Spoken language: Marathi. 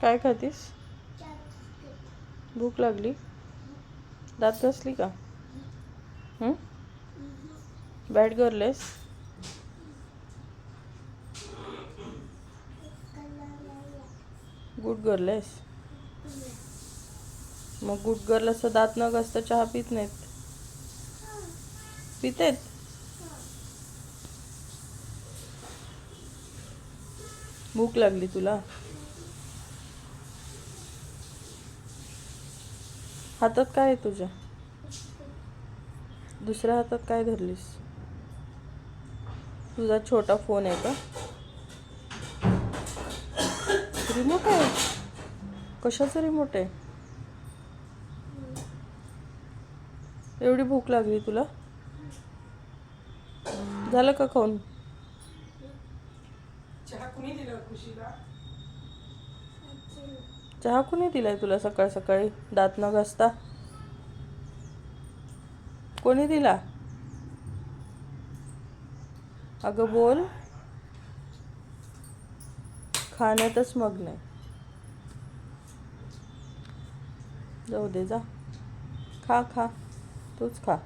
काय खातीस? भूक लागली. दात घासली का? बॅट गरलेस? गुड गरलेस? मग गुड गर्ल असं दात न घासता चहा पित नाहीत. पितेत? भूक लागली तुला? हातात काय आहे तुझ्या? दुसऱ्या हातात काय धरलीस? तुझा छोटा फोन आहे का? रिमोट आहे? कशाचं रिमोट आहे? एवढी भूक लागली तुला? झालं का खाऊन? चहा कुणी दिलाय तुला सकाळ सकाळी? दात न घासता? कोणी दिला? अगं बोल. खाण्यातच मग्न आहे जाऊ दे जा. खा खा. तूच खा